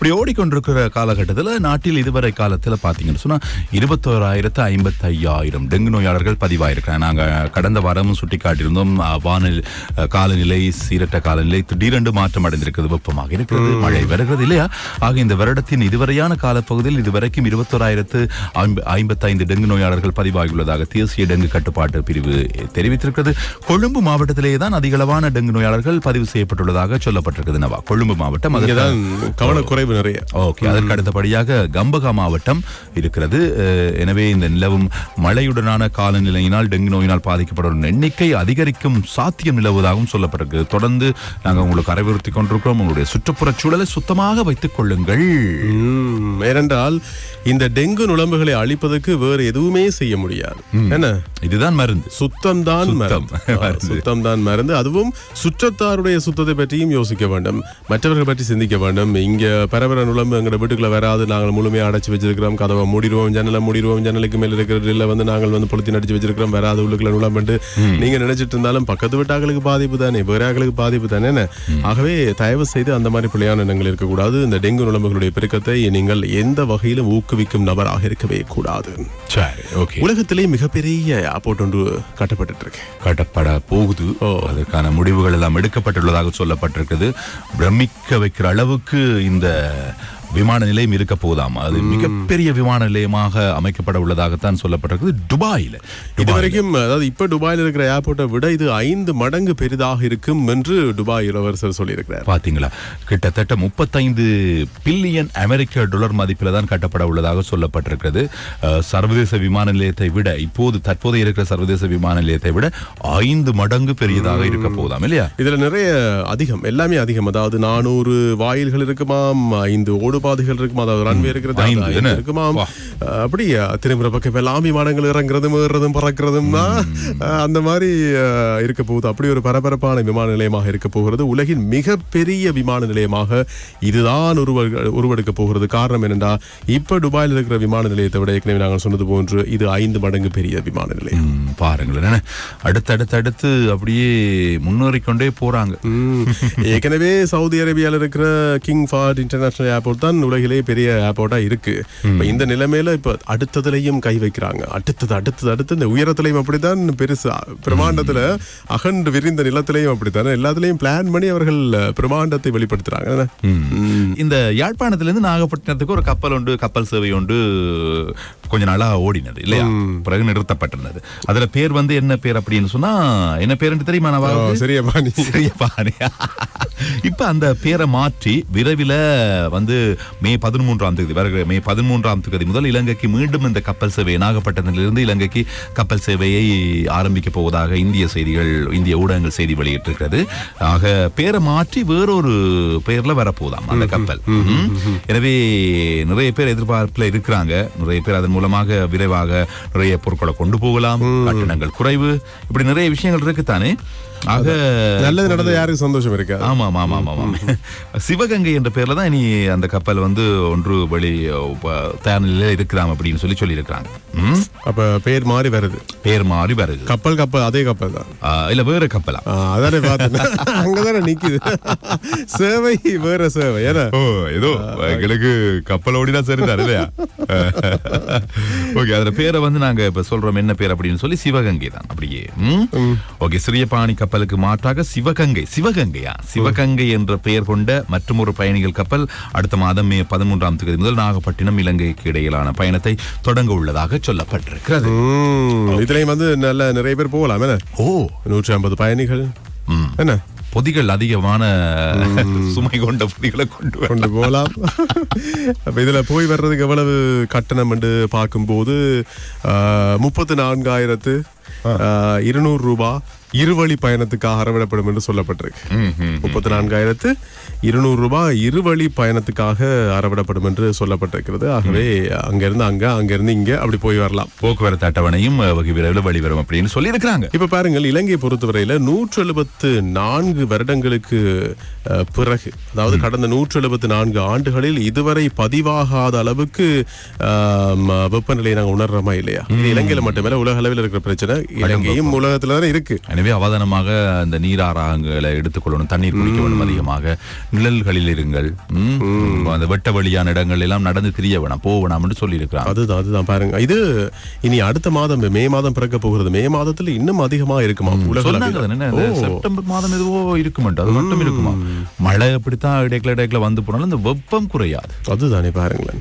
இப்படி ஓடிக்கொண்டிருக்கிற காலகட்டத்தில் நாட்டில் இதுவரை காலத்தில் பார்த்தீங்கன்னு சொன்னா இருபத்தோராயிரத்து ஐம்பத்தி ஐயாயிரம் டெங்கு நோயாளர்கள் பதிவாயிருக்கிறாங்க. நாங்கள் கடந்த வாரமும் சுட்டி காட்டியிருந்தோம் வானிலை காலநிலை சீரற்ற காலநிலை திடீரென்று மாற்றம் அடைந்திருக்கிறது வெப்பமாக இருக்கிறது மழை வருகிறது இல்லையா? ஆக இந்த வருடத்தின் இதுவரையான காலப்பகுதியில் இதுவரைக்கும் இருபத்தோராயிரத்து ஐம்பத்தைந்து டெங்கு நோயாளர்கள் பதிவாகியுள்ளதாக தேசிய டெங்கு கட்டுப்பாட்டு பிரிவு தெரிவித்திருக்கிறது. கொழும்பு மாவட்டத்திலேயே தான் அதிகளவான டெங்கு நோயாளர்கள் பதிவு செய்யப்பட்டுள்ளதாக சொல்லப்பட்டிருக்கிறது நவா கொழும்பு மாவட்டம் அதற்கு- கவனக்குறைவு நிறைய. ஓகே அதற்கு அடுத்தபடியாக கம்பகா மாவட்டம் இருக்கிறது. எனவே இந்த நிலவும் மழையுடனான காலநிலையினால் டெங்கு நோயினால் பாதிக்கப்படும் எண்ணிக்கை அதிகரிக்கும் சாத்தியம் நிலவுவதாகவும் சொல்லப்பட்டிருக்கு. தொடர்ந்து நாங்கள் உங்களுக்கு அறிவுறுத்தி கொண்டிருக்கிறோம். உங்களுடைய சுற்றுப்புறச் சூழலை சுத்தமாக வைத்துக் கொள்ளுங்கள். ஏனென்றால் இந்த டெங்கு நுளம்புகளை அழிப்பதற்கு வேறு எதுவுமே செய்ய முடியாது. என்ன? இதுதான் மருந்து. சுத்தம். தான். மருந்து. சுத்தம் தான் மருந்து. அதுவும் சுற்றத்தாருடைய சுத்தத்தை பற்றியும் யோசிக்க வேண்டும். மற்றவர்கள் பற்றி சிந்திக்க வேண்டும். இங்க பரவர நுழம்பு எங்கட வீட்டுக்குள்ள வராது. நாங்கள் முழுமையா அடைச்சு வச்சிருக்கிறோம். கதவை மூடிடுவோம் ஜன்னலை மூடிடுவோம். ஜன்னலுக்கு மேல இருக்கிற இல்ல வந்து நாங்கள் வந்து பொழுத்தின் அடிச்சு வச்சிருக்கிறோம். வராது உள்ளுக்குள்ள நுழம்பு நீங்க நினைச்சிட்டு இருந்தாலும் பக்கத்து வீட்டாக்களுக்கு பாதிப்பு தானே? வேற ஆக்களுக்கு பாதிப்பு தானே? என்ன? ஆகவே தயவு செய்து அந்த மாதிரி பிள்ளையான எண்ணங்கள் இருக்கக்கூடாது. இந்த டெங்கு நுழம்புகளுடைய பெருக்கத்தை நீங்கள் எந்த வகையிலும் ஊக்குவிக்கும் நபராக இருக்கவே கூடாது. சரி ஓகே. உலகத்திலே மிகப்பெரிய ஏர்போர்ட் ஒன்று கட்டப்பட்டு இருக்கு கட்டப்பட போகுது. அதற்கான முடிவுகள் எல்லாம் எடுக்கப்பட்டுள்ளதாக சொல்லப்பட்டிருக்கிறது. பிரமிக்க வைக்கிற அளவுக்கு இந்த 呃 விமான நிலையம் இருக்க போதாம். அது மிகப்பெரிய விமான நிலையமாக அமைக்கப்பட உள்ளதாகத்தான் சொல்லப்பட்டிருக்குது. துபாயில. இது வரைக்கும் அதாவது இப்ப துபாயில் இருக்கிற ஏர்போர்ட்டை விட இது ஐந்து மடங்கு பெரிதாக இருக்கும் என்று துபாய் இளவரசர் சொல்லியிருக்கிறார். பாத்தீங்களா? கிட்டத்தட்ட முப்பத்தைந்து பில்லியன் அமெரிக்க டாலர் மதிப்பில் தான் கட்டப்பட உள்ளதாக சொல்லப்பட்டிருக்கிறது. சர்வதேச விமான நிலையத்தை விட இப்போது தற்போது இருக்கிற சர்வதேச விமான நிலையத்தை விட ஐந்து மடங்கு பெரியதாக இருக்க போதாம் இல்லையா? இதுல நிறைய அதிகம் எல்லாமே அதிகம். அதாவது நானூறு வாயில்கள் இருக்குமாம் ஐந்து ஓடுபாதைகள் இருக்குமா? அதாவது ரன்வே இருக்கிறது. அஹ், அப்படி திரும்புற பக்கம் எல்லாம் விமானங்கள் இறங்குறதும் ஏறுறதும் பறக்கிறதும் தான் அந்த மாதிரி இருக்க போகுது. அப்படி ஒரு பரபரப்பான விமான நிலையமாக இருக்க போகிறது. உலகின் மிகப்பெரிய விமான நிலையமாக இதுதான் உருவ உருவெடுக்க போகிறது. காரணம் என்னென்றா இப்ப துபாயில் இருக்கிற விமான நிலையத்தை விட ஏற்கனவே நாங்கள் சொன்னது போன்று இது ஐந்து மடங்கு பெரிய விமான நிலையம். பாருங்களேன் என்ன? அடுத்து அடுத்து அடுத்து அப்படியே முன்னேறிக்கொண்டே போறாங்க. ஏற்கனவே சவுதி அரேபியால இருக்கிற கிங் ஃபாட் இன்டர்நேஷனல் ஏர்போர்ட் தான் உலகிலே பெரிய ஏர்போர்ட்டா இருக்கு. இப்ப இந்த நிலைமையில இப்ப அடுத்ததுலயும் கை வைக்கிறாங்க. அடுத்தது அடுத்தது அடுத்து இந்த உயரத்திலையும் அப்படித்தான் பெருசு பிரமாண்டத்துல அகண்டு விரிந்த நிலத்திலையும் அப்படித்தான் எல்லாத்துலயும் பிளான் பண்ணி அவர்கள் பிரமாண்டத்தை? ம். இந்த யாழ்ப்பாணத்திலிருந்து நாகப்பட்டினத்துக்கு ஒரு கப்பல் உண்டு கப்பல் சேவை உண்டு. கொஞ்ச நாளா ஓடினது இல்லையா? பிறகு நிறுத்தப்பட்டிருந்தது. அதுல பேர் வந்து என்ன பேர் அப்படின்னு சொன்னா என்ன பேர் தெரியுமா சிறியபாணி. இப்ப அந்த பேரை மாற்றி விரைவில் வந்து மே பதிமூன்றாம் தேதி வருகிற மே பதிமூன்றாம் தேதி முதல் இலங்கைக்கு மீண்டும் இந்த கப்பல் சேவை நாகப்பட்டினத்திலிருந்து இலங்கைக்கு கப்பல் சேவையை ஆரம்பிக்க போவதாக இந்திய செய்திகள் இந்திய ஊடகங்கள் செய்தி வெளியிட்டிருக்கிறது. ஆக பேரை மாற்றி வேறொரு பெயர்ல வரப்போதாம் அந்த கப்பல். எனவே நிறைய பேர் எதிர்பார்ப்புல இருக்கிறாங்க. நிறைய பேர் அதன் மூலமாக விரைவாக நிறைய பொருட்களை கொண்டு போகலாம். கட்டணங்கள் குறைவு. இப்படி நிறைய விஷயங்கள் இருக்குத்தானே ஆக நல்லது நடந்த யாருக்கு சந்தோஷம் இருக்கா? ஆமா ஆமா ஆமா ஆமா சிவகங்கை என்ற பேர்ல தான் இனி அந்த கப்பல் வந்து ஒன்று ப- தயார் நிலையில இருக்கலாம் அப்படின்னு சொல்லி சொல்லி இருக்கிறாங்க அப்ப பேர் மாறி வருது. பேர் மாறி வருது. கப்பல் கப்பல் அதே கப்பல் தான். இல்ல வேற கப்பலா? அதானே பார்த்தேன். அங்கதானே நிக்குது. சேவை வேற சேவை ஏன்னா? ஓ ஏதோ எங்களுக்கு கப்பல் ஓடினா சரிதான் இல்லையா? ஓகே அதுல பேரை வந்து நாங்க இப்ப சொல்றோம் என்ன பேர் அப்படின்னு சொல்லி சிவகங்கை தான் அப்படியே. ஓகே சிறியபாணி கப்பலுக்கு மாற்றாக சிவகங்கை சிவகங்கையா? சிவகங்கை என்ற பெயர் கொண்ட மற்றொரு பயணிகள் கப்பல் அடுத்த மாதம் மே பதிமூன்றாம் தேதி முதல் நாகப்பட்டினம் இலங்கைக்கு இடையிலான பயணத்தை தொடங்க உள்ளதாக சொல்லப்பட்டிருக்கிறது. இதுலயும் வந்து நல்ல நிறைய பேர் போகலாம் ஓ. நூற்றி ஐம்பது பயணிகள். என்ன? பொதிகள் அதிகமான சுமை கொண்ட பொதிகளை கொண்டு கொண்டு போகலாம். அப்ப இதுல போய் வர்றதுக்கு எவ்வளவு கட்டணம் என்று பார்க்கும்போது முப்பத்தி நான்காயிரத்து இருநூறு ரூபாய் இருவழி பயணத்துக்காக அறவிடப்படும் என்று சொல்லப்பட்டிருக்கு. முப்பத்தி நான்காயிரத்து இருநூறு ரூபாய் இருவழி பயணத்துக்காக அறவிடப்படும் என்று சொல்லப்பட்டிருக்கிறது. ஆகவே அங்கிருந்து அங்க அங்கிருந்து இங்க அப்படி போய் வரலாம். போக்குவரத்து அட்டவணையும் வெகு விரைவில் வெளிவரும் அப்படின்னு சொல்லி இருக்கிறாங்க இப்ப பாருங்கள் இலங்கையை பொறுத்தவரையில நூற்று எழுபத்து நான்கு வருடங்களுக்கு பிறகு அதாவது கடந்த நூற்று எழுபத்து நான்கு ஆண்டுகளில் இதுவரை பதிவாகாத அளவுக்கு வெப்பநிலையை நாங்க உணர்றோமா இல்லையா? இலங்கையில மட்டுமல்ல உலக அளவில் இருக்கிற பிரச்சனை. இலங்கையும் உலகத்துல தானே இருக்கு. எனவே அவதானமாக அந்த நீராறாங்களை எடுத்துக்கொள்ளணும் தண்ணீர் குடிக்க வேண்டும் அதிகமாக. நிழல்களில் இருங்கள். அந்த வெட்ட வழியான இடங்கள் எல்லாம் நடந்து திரிய வேணாம் போக வேணாம் என்று சொல்லி இருக்கிறாங்க அதுதான் அதுதான் பாருங்க. இது இனி அடுத்த மாதம் மே மாதம் பிறக்க போகிறது. மே மாதத்துல இன்னும் அதிகமா இருக்குமா? செப்டம்பர் மாதம் எதுவோ இருக்குமெண்டு அது மட்டும் இருக்குமா? மழை எப்படித்தான் இடைக்கல இடைக்கல வந்து போனாலும் இந்த வெப்பம் குறையாது. அதுதானே பாருங்களேன்.